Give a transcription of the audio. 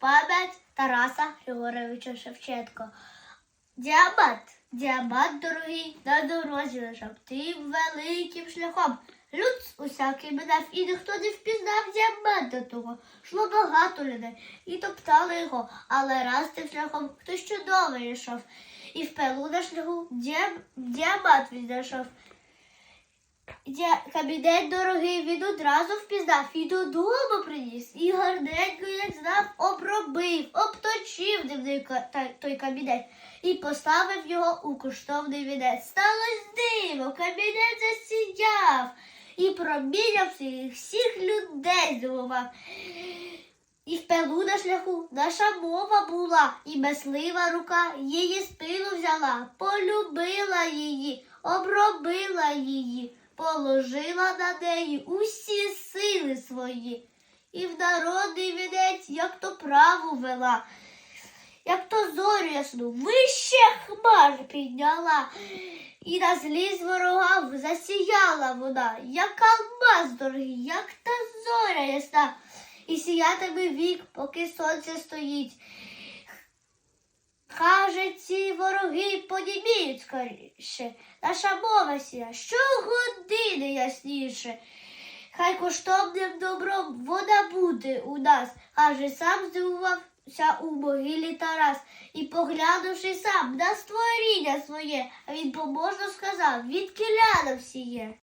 пам'ять Тараса Григоровича Шевченко. Діамат, діамат дорогий, на дорозі лежав тим великим шляхом. Люд усякий минав, і ніхто не впізнав діаманта того. Шло багато людей і топтали його, але раз тим шляхом хтось чудовий йшов. І в пилу на шляху діам... діамант віднайшов. Дя... Кабінет дорогий він одразу впізнав і додому приніс, і гарненько, як знав, обробив, обточив дивний той кабінет і поставив його у коштовний вінець. Сталось диво, кабінет засіяв і проміняв всіх, всіх людей здивував. І в пилу на шляху наша мова була, і мислива рука її спину взяла, полюбила її, обробила її, положила на неї усі сили свої, і в народний вінець, як то праву вела, як то зорю ясну, вище хмар підняла, і на злість ворогам засіяла вона, як алмаз дорогий, як та зоря ясна і сіятиме вік, поки сонце стоїть. Каже, ці вороги подібіють скоріше. Наша мова сія щогодини ясніше. Хай коштовним добром вода буде у нас, аже сам здивувався у могилі Тарас. І поглянувши сам на створіння своє, він поможно сказав, від всіє.